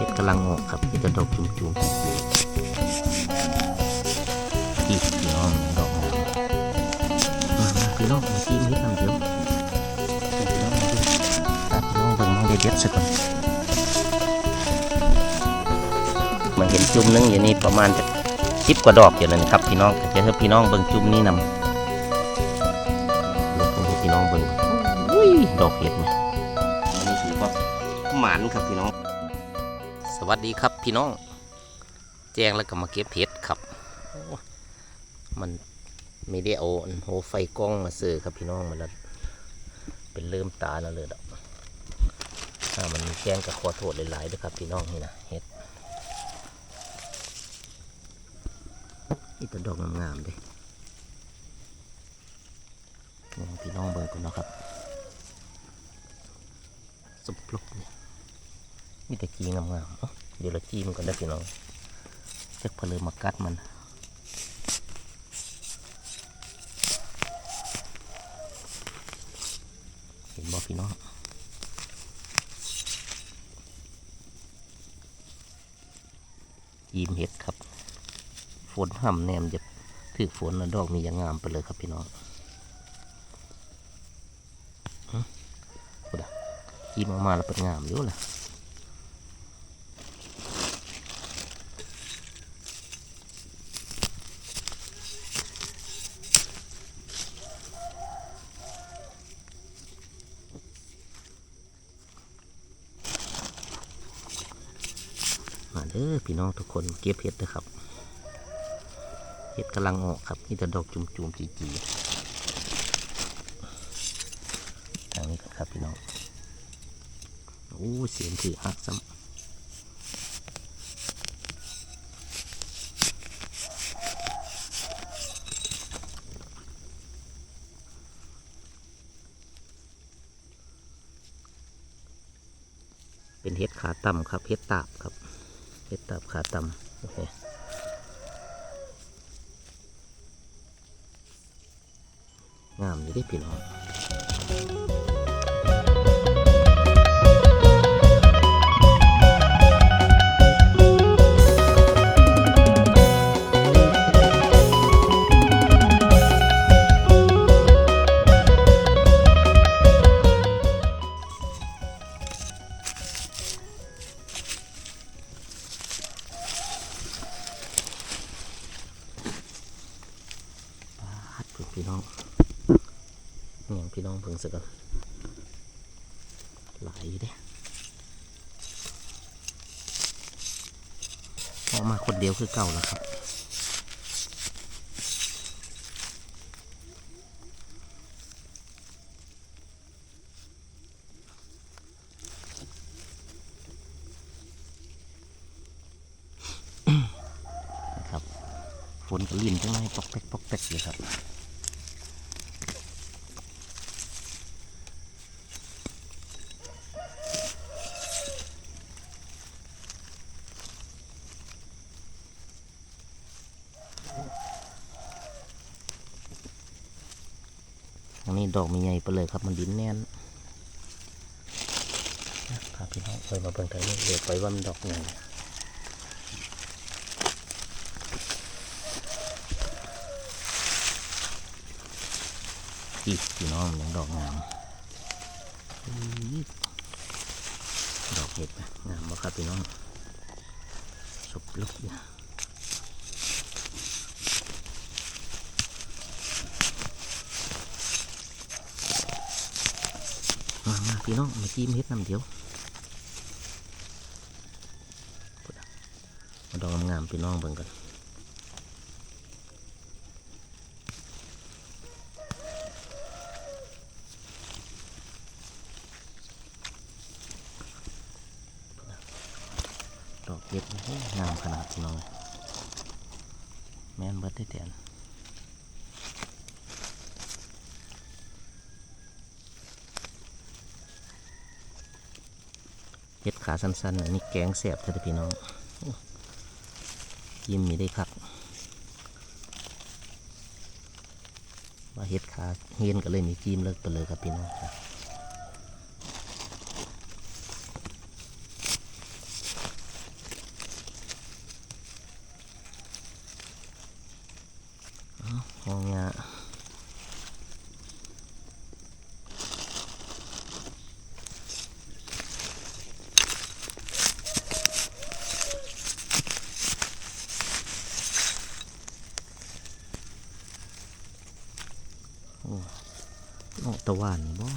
เห็ดกำลังออกครับเห็ดจะดอกจุ่มๆอีกพี่น้องดอกออมาพี่น้องมาจิ้มเห็ดน้ำเดี๋ยวพี่น้องมาดูตัดพี่น้องเบิ่งมองเด็ดๆสักก่อนมาเห็นจุ่มหนึงอยู่นี่ประมาณจะสิบกว่าดอกอยู่นั่นครับพี่น้องก็จะให้พี่น้องเบิ่งจุ่มนี้นำเบิ่งให้พี่น้องเบิ่งดอกเห็ดเนี่ยอันนี้ถือว่าหมานครับพี่น้อง วัสดีครับพี่น้อง แจ้งแล้วก็มาเก็บเห็ดครับ มันไม่ได้เอาอันโหไฟกล้องมาเสือครับพี่น้องมันละเป็นเริ่มตาแล้วเลยดอกถ้ามันแจ้งกับขอโทษหลายๆด้วยครับพี่น้องนี่นะเห็ดนี่แต่ดอกงามๆเด้นี่พี่น้องเบิ่งกันนะครับสุปลุกเนี่ยมีแต่จีงามๆเอ้า เดี๋ยวเราจีมันก่อนได้พี่น้องเช็คเพลือมากัดมันเห็นบ่พี่น้องยีมเห็ดครับ ฝนห่ำแนมจะถือฝนแล้วดอกมีอย่างงามไปเลยครับพี่น้องหึพูดะยีมออกมาแล้วเป็นงามอยู่ล่ะ ด้อพี่น้องทุกคนเก็บเห็ดนะครับเห็ดกำลังออกครับนี่แต่ดอกจุ่มๆจีๆทางนี้กันครับพี่น้องโอ้เสียงถือหักซ้ำเป็นเห็ดขาต่ำครับเห็ดตาบครับ เห็ดตับขาตำโอเคงามอยู่ที่พี่น้อง ฝนก็ลิ่นจังไงปอกแป๊กปอกแป๊กอยู่ครับอันนี้ดอกมีใหญ่ไปเลยครับมันดินแน่นครับพี่น้องเคยมาเบิ่งทางนี้เดี๋ยวไปว่ามันดอกใหญ่ อีกพี่น้องยังดอกงามดอกเห็ดนะงามมากครับพี่น้องสบลุกเนี่ยมามาพี่น้องมาจิ้มเห็ดน้ำเดียวดอะมาดอกงามพี่น้องเบิ่งกัน ดอกเห็ดนี่โอ้งามขนาดพี่น้อง แม่เบิดได้แตนเห็ดขาสั้นๆ อันนี้แกงแสบเถอะพี่น้อง ยิ้มมีได้ครับว่าเห็ดขาเฮียนก็เลยมีจิ้มเลิกไปเลยครับพี่น้องครับ ตะวันนี่บ่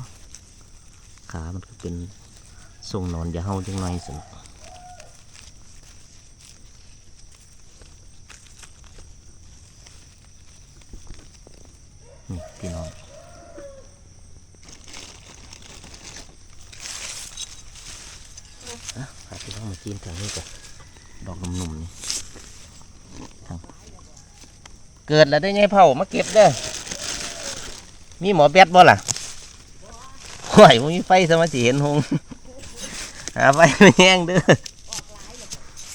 ขามันก็เป็นทรงนอนอย่าเฮาจังหน่อยสินี่พี่น้องอะพาพี่น้องมาจีนทางนี้ก่อนดอกหนุ่มๆนี่ทางเกิดแล้วได้ไงเผามาเก็บเด้อมีหมอแบดบ่ล่ะห่วยบ่มีไฟสมาสิเห็นหงาไฟมาแย่งเด้อ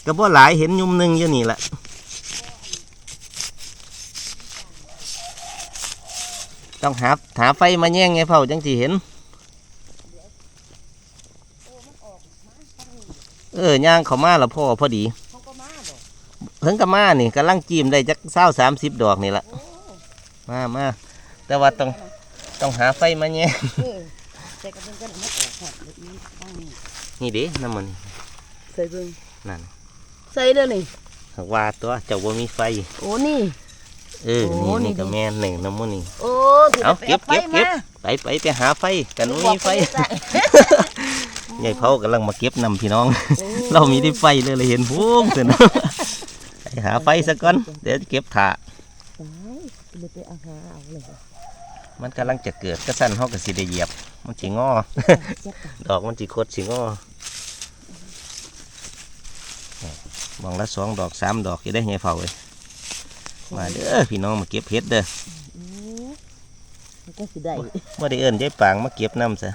ก็บ่หลายเห็นยุ่มนึงอยู่นี่แหละต้องหาหาไฟมาแย่งไงเผาจังสิเห็น เออย่างเขามาละพ่อพอดีเขาก็มาบอกเพิ่งกับมานี่กำลังจีมได้จักเศร้าสามสิบดอกนี่ละมามาแต่ว่าต้องต้องหาไฟมาแย่ง เออแต่ก็เพิ่งก็นำมาออกหอดเลยนี่ตั้งนี่นี่เด้น้ำมันใส่เบิ่งนั่นใส่เด้อนี่ว่าตัวเจ้าบ่มีไฟ โอ้นี่เออโอ้นี่นี่นี่ก็ดิแม่นหนึ่งน้ำมันนี่โอ้สิเอาไปเก็บไฟเก็บเก็บมาไปไปไปหาไฟกันบ่บอมีกไฟเพิ่นจะใหญ่เผากำลังมาเก็บนำพี่น้องโอ้เรามีได้ไฟเลยเลยเห็นพุ่งเถอะนะไปหาไฟซะก่อนเดี๋ยวจะเก็บถาตายเลยไปเอาหาเอาเลยมันกำลังจะเกิดกระสันเฮาก็สิได้เหยียบ มันสิงอจักตาดอกมันสิคดสิงอ มองละสองดอกสามดอกจะได้ไงเผาเลยมาเด้อพี่น้องมาเก็บเห็ดเด้อโอ้มันก็สิได้ว่าได้เอิ้นยายปางมาเก็บน้ำซะ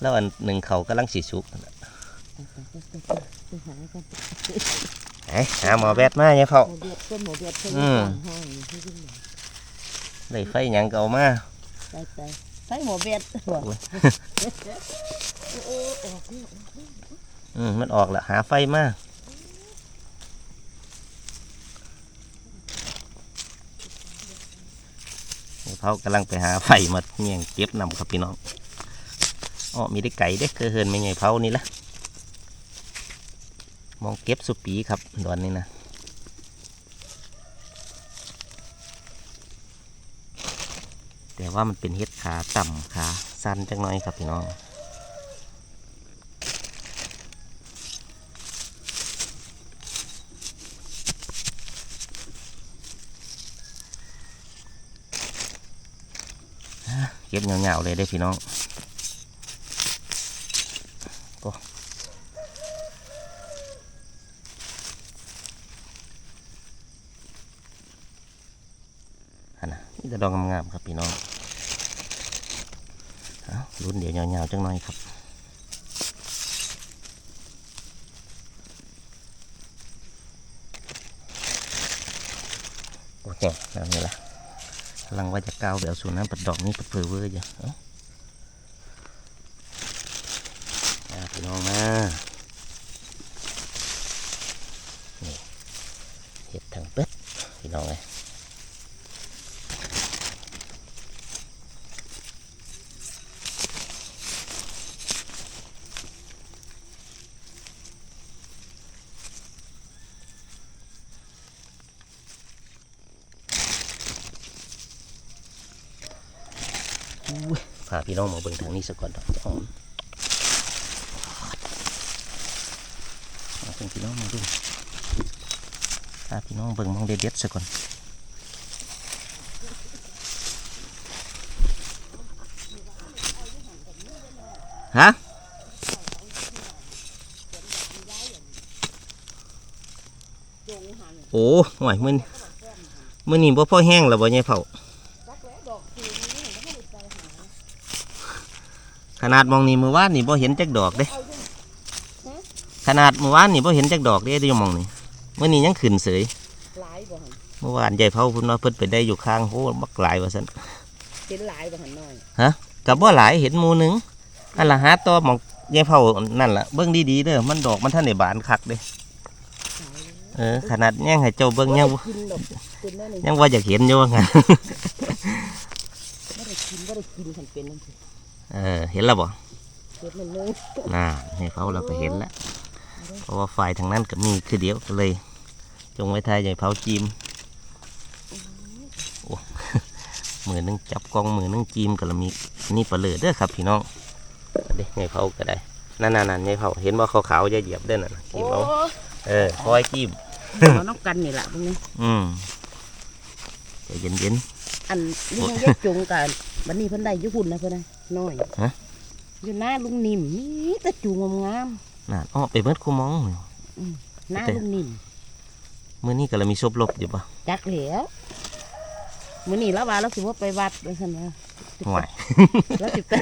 แล้วอันหนึ่งเขากำลังสิสุกไปหากันไอ้หาหมอแบดมายายเผาหมอเบียดต้นหมอเบียดใส่อืมห้องที่ขึ้นมาได้ไฟหยังก็เอามาใส่ใส่ใส่หมอเบียดหัวโอ้ยโอ้ออกนี่อืมมันออกละหาไฟมายาย เผากำลังไปหาไฟมาเมี่ยงเก็บนำครับพี่น้องอ๋อมีได้ไก่เด้อเคยเฮินไม่ไงเผานี่ละมองเก็บสุปีครับดอนนี้นะแต่ว่ามันเป็นเห็ดขาต่ำขาสั้นจังน้อยครับพี่น้อง ก็บเงาๆเลยได้พี่น้องโอ้อันน่ะนี่จะดองงามๆครับพี่น้องรุ่นเดี๋ยวเงาๆจังหน่อยครับโอเคแล้วนี่ละ กำลังว่าจะก้าวแบบสูนน้นปัดดอกนี้ปัดเฟือเวอร์อยู่เอ้าอ่าพี่น้องมานี่เห็ดทางเป็ดพี่น้องเลยอุ้ยพาพี่น้องมาเบิ่งทางนี้สักก่อนดอกจะหอมมาเบิ่งพี่น้องมาดูพาพี่น้องเบิ่งมองเด็ดๆสักก่อนฮะโอ้ห่วยมือนี้มือนี้บ่พอแห้งแล้วบ่ยายเผา นาดมองนี่มือวานนี่บ่เห็นจักดอกเด้ขนาดมือวานนี่บ่เห็นจักดอกเด้ที่มองนี่มื่อนี้ยังขึ้นเสยหลายบ่หันเมื่อวานใหญ่เผาเพุ่นว่าเพิ่นไปได้อยู่ข้างโหบักหลายว่าซั่นเห็นหลายบ่หันหน่อยกับบ่หลายเห็นหมู่หนึงอันละหาต่อหมองใหญ่เผานั่นล่ะเบิ่งดีๆเด้อมันดอกมันท่านได้บานคักเด้เออขนาดแย่งให้เจ้าเบิ่งยังบ่กินดอกกินแล้วนี่ยังว่าอยากเห็นอยู่ว่างั้นไม่ได้กินไม่ได้กินขันเป็นนั่นสิ เออเห็นแล้วบ่เก็บมันเลยน่าให้เผาเราก็เห็นแล้ว เพราะว่าฝ่ายทางนั้นก็มีคือเดียวก็เลย จงไว้ทายใหญ่เผาจีมโอ้มือหนึงจับกล้องมือหนึงจีมกระมีนี่ปลาเลือเด้อครับพี่น้องเด็กไงเผาก็ได้นั่นนั่นนั่นไงเผาเห็นว่าขาวๆจะเหยียบเด้อน่ะนะโอ้จีมเอาเออคอยจีมเราน้องกันนี่แหละตรงนี้อืมใจเย็นเย็นอันนี่ยังแยกจุงกัน บันนี้เพิ่นได้อยุพุ่นนะเพิ่นนะน้อยฮะ อยู่หน้าลุงนิ่มนี่แต่จุงงามๆน่ะอ้อไปเบิดคูมองๆหน้าลุงนิ่มมือนี้ก็เลยมีซบลบอยู่ปะจักเหลียวมื้อนี้แล้วว่าเราสิว่าไปวัดด้วยซั่นว่าห่วยแล้วสิไป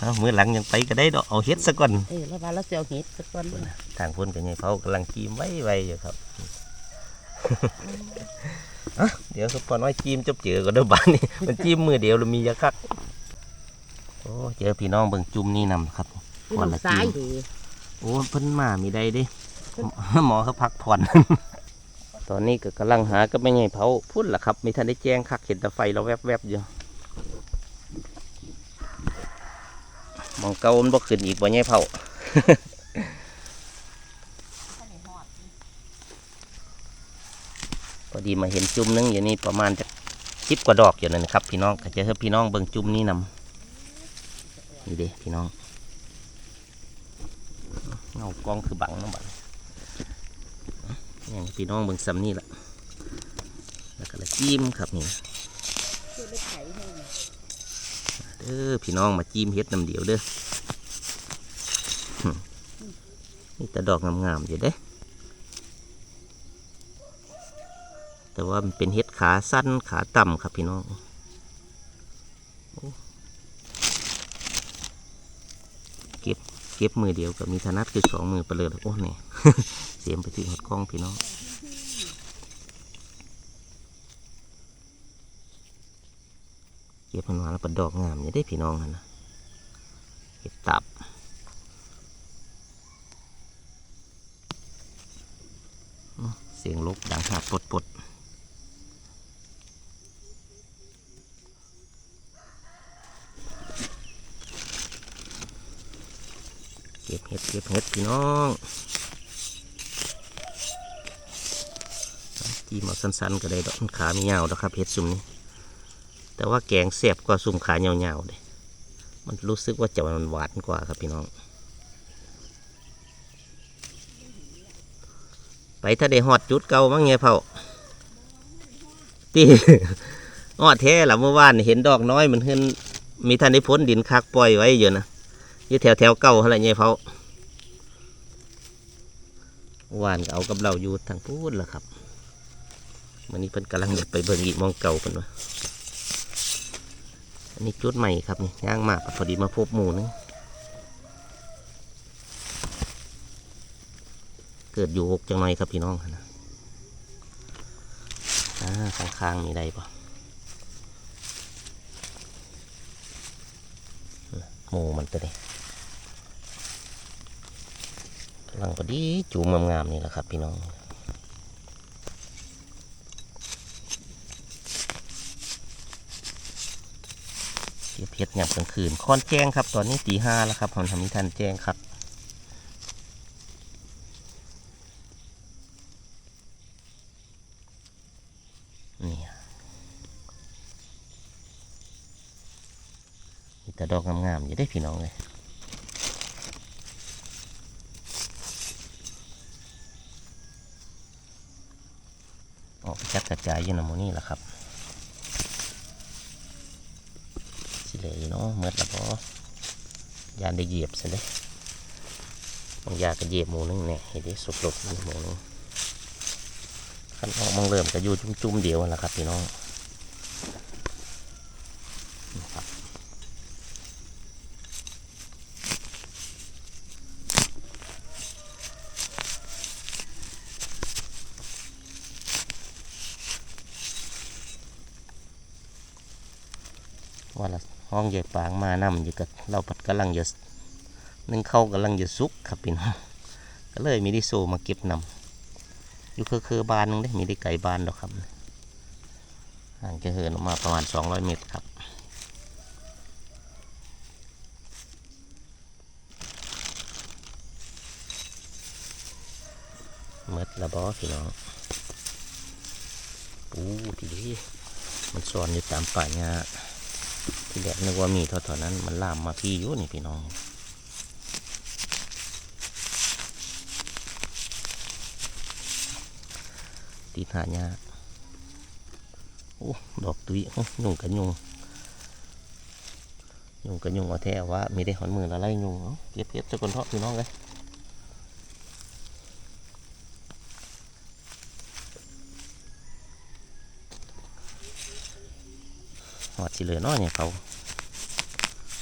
เอามือหลังยังไปก็ได้ดอกเอาเฮ็ดซะก่อนเออแล้วว่าเราสิเอาเห็ดสักวันทางพ้นกับไงเผากำลังจีมไว้ไว้อยู่ครับ อะเดี๋ยวสปอนไว้จีมจบเจอก็เด้อบ้านนี่มันจีมมือเดียวแล้วมียาคักโอ้เจอพี่น้องเบิ่งจุ่มนี่นำครับพี่น้องซ้ายดีโอ้เพิ่นมามีได้เดิหมอเขาพักผ่อน ตอนนี้ก็กำลังหาก็ไม่ไงเผาพุ่นล่ะครับ มีท่านได้แจ้งคักเห็นแต่ไฟเราแวบๆอยู่มองเก่ามันบ่ขึ้นอีกบ่ไงเผา พอดีมาเห็นจุ่มหนึงอยู่นี่ประมาณจะสิบกว่าดอกอยู่นั่นนะครับพี่น้องก็จะให้พี่น้องเบิ่งจุ่มนี้นำนี่เด้พี่น้องเงากล้องคือบังน้ำบังนี่พี่น้องเบิ่งซ้ำนี่แหละแล้วก็ละจิ้มครับนี่เด้อพี่น้องมาจิ้มเฮ็ดน้ำเดียวเด้อนี่แต่ดอกงามๆอยู่เด้ แต่ว่ามันเป็นเห็ดขาสั้นขาต่ำครับพี่น้องเก็บเก็บมือเดียวกับมีธนัดคือสองมือไปเลยโอ้เนี่ยเสียมไปที่หัดกล้องพี่น้องเก็บมันมาแล้วประดอกงามอย่าได้พี่น้องนะเห็ดตับเสียงลกดังหาดปดปด เก็บเห็ดเก็บเห็ดพี่น้องจีมาสั้นๆก็ได้ดอกมันขาไม่ยาวดอกครับเห็ดสุ่มนี้ แต่ว่าแกงเสียบกว่าสุ่มขายาวๆเลยมันรู้สึกว่าจะมันหวานกว่าครับพี่น้อง ไปถ้าได้หอดจุดเก่ามั้งเงี้ยเผาตีออดแท้ละเมื่อวานเห็นดอกน้อยมันขึ้นมีท่านได้พ้นดินคักปล่อยไว้อยู่นะยู่แถวแถวเก่าอะไรเงี้ยเขา วานก็เอากับเราอยู่ทางพูดล่ะครับวันนี้เพิ่นกำลังจะไปเบิ่งอีกมองเก่าเพิ่นว่าอันนี้จุดใหม่ครับนี่ย่างมากพอดีมาพบหมูนึงเกิดอยู่หกจังหน่อยครับพี่น้องนะอ่าข้างๆมีใดปะหมูมันตัวนี้ กำลังพอดีจูมงามๆนี่แหละครับ พี่น้องเก็บเพชรยามกลางคืนค่อนแจ้งครับ ตอนนี้ตีห้าแล้วครับผมทำนิทานแจ้งครับนี่มีแต่ดอกงามๆอยู่ได้พี่น้องเลย ออกจัดกระจายอยู่นหมูนี่แหละครับสิเลยเนาะเมื่อละพอยานได้เหยียบซะเลยบางยาก็เหยียบหมูนึงเนี่ยเห็นด้สุกหลบหมูนึงขั้นออกมังเริ่มก็อยู่จุ่มๆเดียวนั่นแหละครับพี่น้องนี่ครับว่า ต้องใหญ่ปางมานำอยู่กับเราปัดกำลังจะนึ่งเข้าวกำลังจะสุกครับพี่น้องก็เลยมีดิโซมาเก็บนำอยู่คือคือบานนึงได้มีได้ไก่บานดอกครับห่างจะเหินออกมาประมาณ 200 เมตรครับเมดละบอพี่น้องปูดีดีมันซ่อนอยู่ตามป่าหญ้า ที่แรกนึกว่ามีเท่าๆนั้นมันลามมาพี่อยู่นี่พี่น้องตีหาหญ้าโอ้ดอกตุ้ยยุงกันยุงยุงกันยุงเอาแท้ว่ามีได้หอนมือละไล่ยุงเอาเก็บเก็บจะกนเทาะพี่น้องเลย หอดสิเหลือน้อยเนี่ยเขา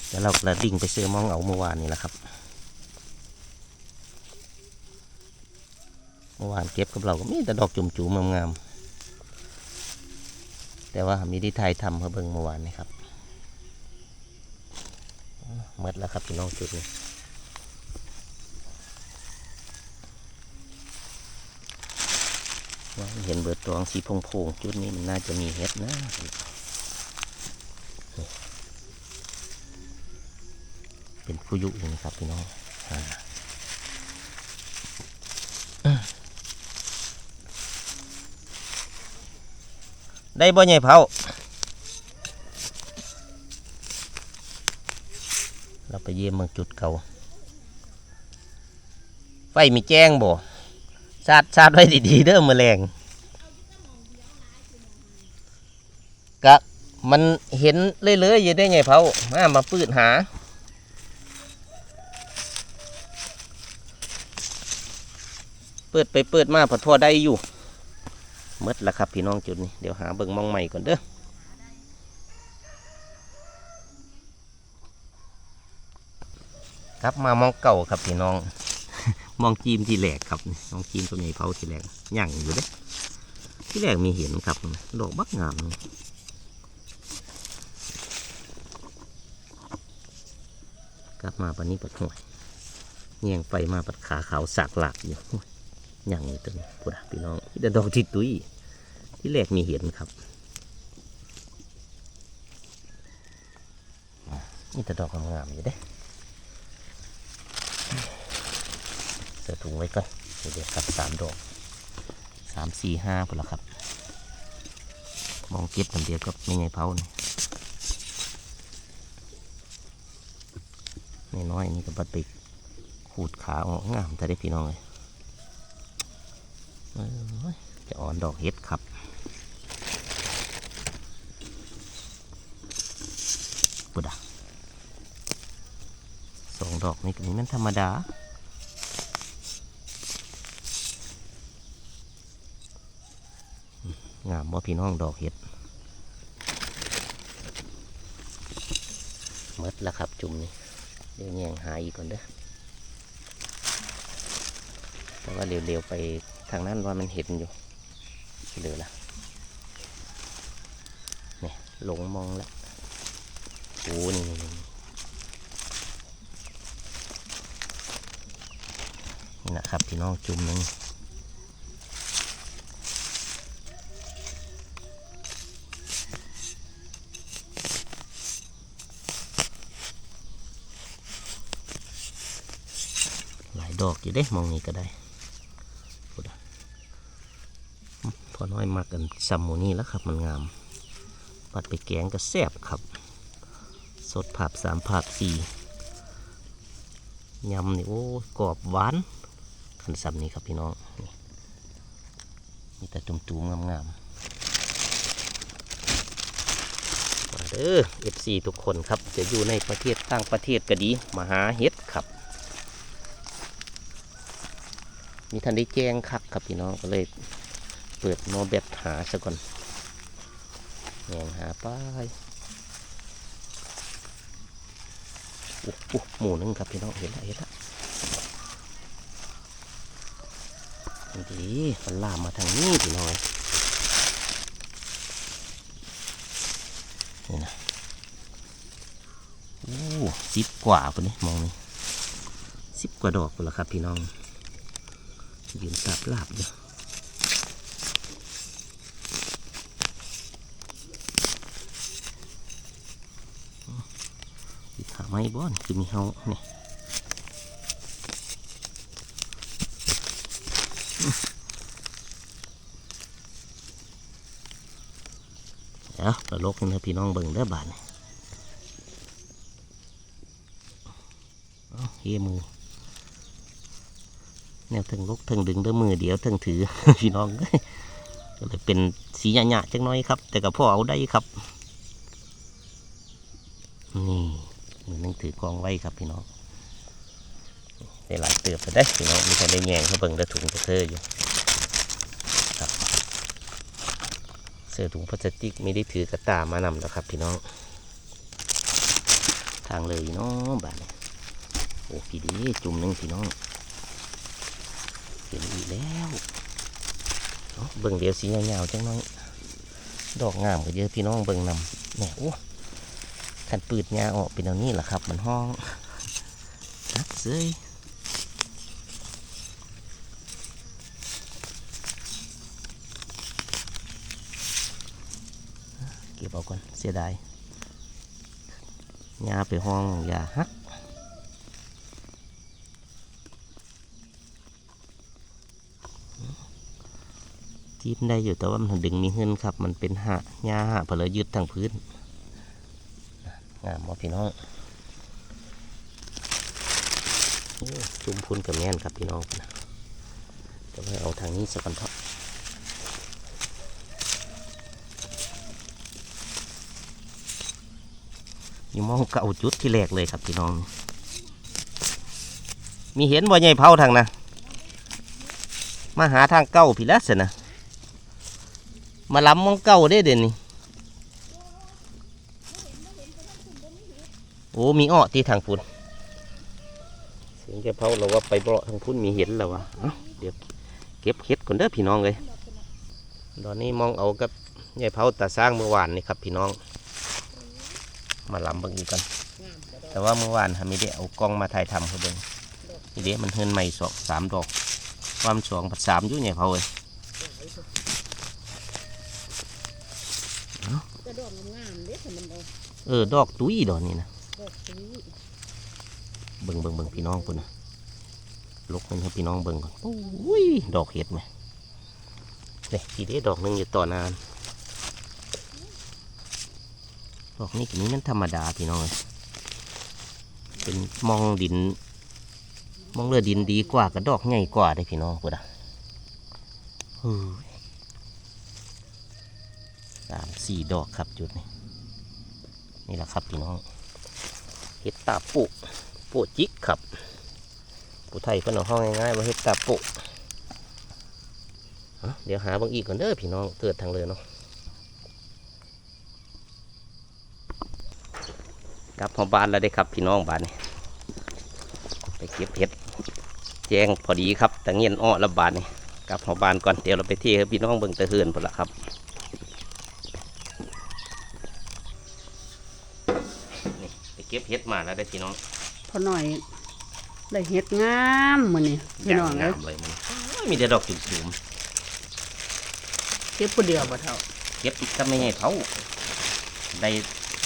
เดี๋ยวเรากระดิ่งไปซื้อมองเอาเมื่อวานนี่แหละครับเมื่อวานเก็บกับเราก็มีแต่ดอกจุ่มจูมงามๆแต่ว่ามีที่ไทยทำเพื่อเบิ่งเมื่อวานนี่ครับหมดแล้วครับพี่น้องจุดนี้ว่าเห็นเบิดตองสีพงพงๆจุดนี้มันน่าจะมีเห็ดนะ เป็นผู้ยุอยู่นะครับพี่น้องได้บ่ใหญ่เผาเราไปเยี่ยมเมืองจุดเก่าไฟมีแจ้งบ่ชาดชาดไว้ดีๆเด้อมือแรงกะมันเห็นเลื่อยๆอยู่ได้ไงเผามามาปืดหา เปิดไปเปิดมาพอทอได้อยู่มดแล้วครับพี่น้องจุดนี้เดี๋ยวหาเบิ่งมองใหม่ก่อนเด้อครับมามองเก่าครับพี่น้อง มองจีมที่แหลกครับมองจีมตัวใหญ่เผาที่แหลกย่างอยู่เด้ที่แหลกมีเห็นครับดอกบักงามกลับมาปันนี้ปัดห่วยเงียงไปมาปัดขาขาวสากหลักอยู่ อย่างนี้ตัวนี้พูดอะพี่น้องที่ดอกที่ตุ้ยที่แรกมีเห็นครับนี่แต่ดอกงามๆอยู่เด้ใส่ถุงไว้ก่อนเดี๋ยวครับสามดอกสามสี่ห้าพอละครับ มองเก็บกันเดียวก็ไม่ไงเผานี่น้อยนี่ก็บัดไปขูดขาออกงามแต่ได้พี่น้องเลย จะอ่อนดอกเห็ดครับปุดอะสองดอกนี่ก็นี่มันธรรมดางามว่าพี่น้องดอกเห็ดมดแล้วครับจุ่มนี่เดี๋ยวแยงหายอีกก่อนเด้อแต่ว่าเร็วๆไป ทางนั้นว่ามันเห็นอยู่เหลือละเนี่ยหลงมองแล้วโอ้นี่นี่นี่นี่นะครับพี่น้องจุ่มหนึงหลายดอกอยู่เด้มองนี้ก็ได้ พ อน้อยมากกันซัมโมนี่แล้วครับมันงาม ปัดไปแกงก็แซ่บครับ สดผับสามผับสี่ยำนี่โอ้กรอบหวานขันซัมนี่ครับพี่น้องมีแต่จุ่มๆงามๆมาเด้อ FC ทุกคนครับ จะอยู่ในประเทศต่างประเทศก็ดีมาหาเห็ดครับ มีทันได้แจ้งคักครับพี่น้องก็เลย เปิดโมแบบหาซะก่อนแงงหาไป้ายอุ๊ะหมูนึงครับพี่น้องเห็นแล้วเห็นแล้วดีมันลามมาทางนี้พี่น้องนี่นะโอ้สิบกว่าปะนี่มองนี่สิบกว่าดอกปะละครับพี่น้องยืนสับลาบอยู่ ไม้บ้อนคือมีเฮาเนี่ยเอาตลกนี่นะพี่น้องเบิ่งเด้บาดนี่เอาเฮมือแนวถึงลกถึงดึงด้อมือเดียวถึงถือพี่น้องก็เลยเป็นสีหยะๆจังน้อยครับ แต่กับพ่อเอาได้ครับ นี่มือนึง ถือกองไว้ครับพี่น้องได้หลายเติบไปได้พี่น้องมีแต่ได้แงงเขาเบิ่งได้ถุงกระเทยอยู่เสื้อถุงพลาสติกไม่ได้ถือกระตามานำแล้วครับ พี่น้อง ทางเลยเนาะบ้านนี้โอ้พี่ดีจุ่มหนึงพี่น้องเห็นอีกแล้วเอาเบิ่งเดี๋ยวสีเงาๆจังน้อยดอกงามก็เยอะพี่น้องเบิ่งนำแหมโอ้ ขันปืดงาออกเป็นเอานี่แหละครับ มันห้องนักเซยเก็บเอาก่อนเสียดายยาไปห้องอย่าฮักทีมได้อยู่แต่ว่ามันดึงมีเงินครับ มันเป็นหะยาหะเพลยึดทางพื้น งามว่าพี่น้องจุ่มพุนกับแม่นครับพี่น้องนะจะไปเอาทางนี้สักกันเถอะอยู่มองเก่าจุดที่แรกเลยครับพี่น้อง มีเห็นบ่ใหญ่เผาทางนะมาหาทางเก้าพี่ละสินะมาล้ำมองเก้าได้เด่นนี่ โอ้มีอ้อที่ทางพุ่นเสียงแกเผาเราว่าไปเบาะทางพุ่นมีเห็นแล้ววะเดี๋ยวเก็บเห็ดก่อนเด้อพี่น้องเลยตอนนี้มองเอากับใหญ่เผาตาสร้างเมื่อวานนี่ครับ พี่น้อง มาลำเบิ่งอีกกันแต่ว่าเมื่อวานฮะไม่ได้เอากล้องมาถ่ายทำเขาเบิ่งนี่เด้มันเฮินใหม่สองสามดอก ความสองผัดสามยู่เนี่ยเขาเอ้ยเด้าเอาเออดอกตุ้ยดอกนี่นะ เบิ่งเบิ่งเบิ่งพี่น้องปุ่นนะลกมันให้พี่น้องเบิ่งก่อนโอ้ยดอกเห็ดไหมเนี่ยทีเด้ดอกหนึ่งอยู่ต่อนาน ดอกนี้ก็นี้มันธรรมดาพี่น้องเอ้ยเป็นมองดิน มองเลือดินดีกว่ากับดอกใหญ่กว่าได้พี่น้องปุ่นนะเฮ้ยสามสี่ดอกครับจุดนี้นี่แหละครับพี่น้องเห็ดตาปุ โปะจิกครับผู้ไทยเพิ่นเอาห้องง่ายๆว่าเห็ดตาปุเอ้าเดี๋ยวหาบางอีกก่อนเด้อพี่น้องเกิดทางเลยเนาะกลับหอบ้านแล้วได้ครับพี่น้องบ้านนี่ไปเก็บเห็ดแจ้งพอดีครับแต่เงียนอ้อระบาดนี่กลับหอบ้านก่อนเดี๋ยวเราไปเที่ยวพี่น้องเบิ่งตะเฮือนพุ่นละครับนี่ไปเก็บเห็ดมาแล้วได้พี่น้อง พอหน่อยได้เฮ็ดงามมื้อนี้พี่น้องย่าเอ้งยงามเลยมันมีแต่ดอกจุ่มเก็บผู้เดียวบ่เท่าๆเก็บก็ไม่ให้เผาได้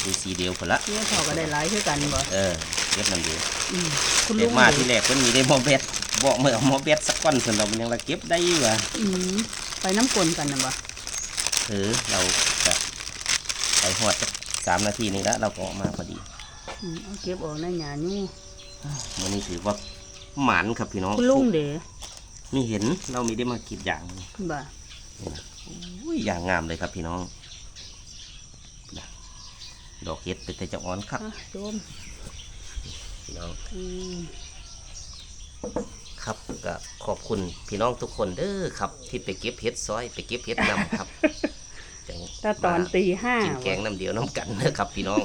ดูสีเดียวพุ่นละเนี่ยเท่าก็ได้หลายคือกันบ่เออเก็บน้ำเดียวอืมคุณเก็ลุบงมาเด้ที่แรกเพิ่นมีได้หมอเบ็ดบอกเมื่อเอาหมอเบ็ดสักก้อนเพิ่นเรามันยังละเก็บได้อยู่ว่ะอืมไปน้ำกลนกันน่ะบ่เออเราจะไปหอดสักสามนาทีนึงแล้วเราก็ออกมาพอดีอืม เอาเก็บออกในหญ้ายู่วันนี้ถือว่าหมานครับพี่น้องคุณลุงเด้มีเห็นเรามีได้มากินอย่างหนึ่งบ่อุ้ยอย่างงามเลยครับพี่น้องนะดอกเห็ดเป็นแต่จะอ่อนครับอะโยมพี่น้องอืมครับก็ขอบคุณพี่น้องทุกคนเด้อครับ ที่ไปเก็บเห็ดซอยไปเก็บเห็ดนำครับจังถ้าตอนตีห้ากินแกงน้ำเดียวน้ำกันเด้อครับพี่น้อง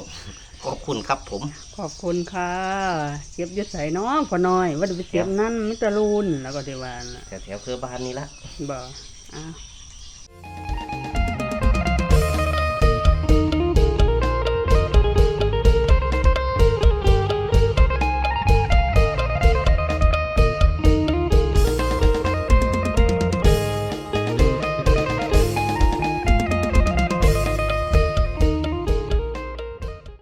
ขอบคุณครับผม ขอบคุณค่ะเก็บอยึดใส่น้องพอน้อย ว่าจะไปเก็บนั่นมิตรรูนแล้วก็เทวานะแถวๆคือบ้านนี้ละบ่อ้าว